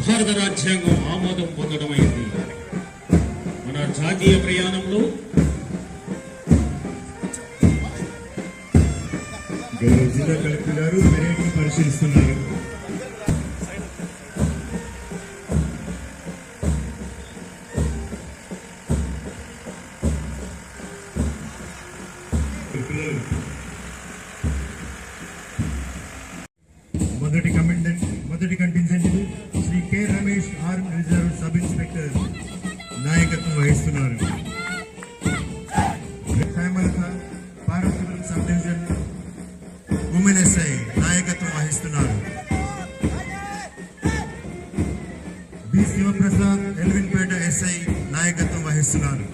భారత రాజ్యాంగం ఆమోదం పొందడమైంది మన జాతీయ ప్రయాణంలో జిల్లా కలెక్టర్ గారు పరిశీలిస్తున్నారు. మొదటి కమాండెంట్ మొదటి contingent Shri K Ramesh arm reserve sub inspector నాయకత్వం వహిస్తున్నారు. Hemalatha Parvathipuram sub division women SI నాయకత్వం వహిస్తున్నారు. బి శివప్రసాద్ ఎల్విన్పేట ఎస్ఐ నాయకత్వం వహిస్తున్నారు.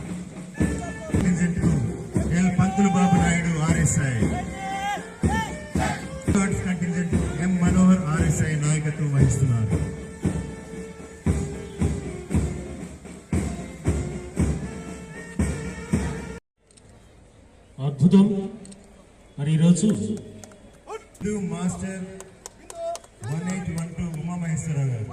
ఆర్ఎస్ఐ నాయకత్వం వహిస్తున్నారు. అద్భుతం. మరి ఈరోజు master one eight one two Umamaheswararao garu.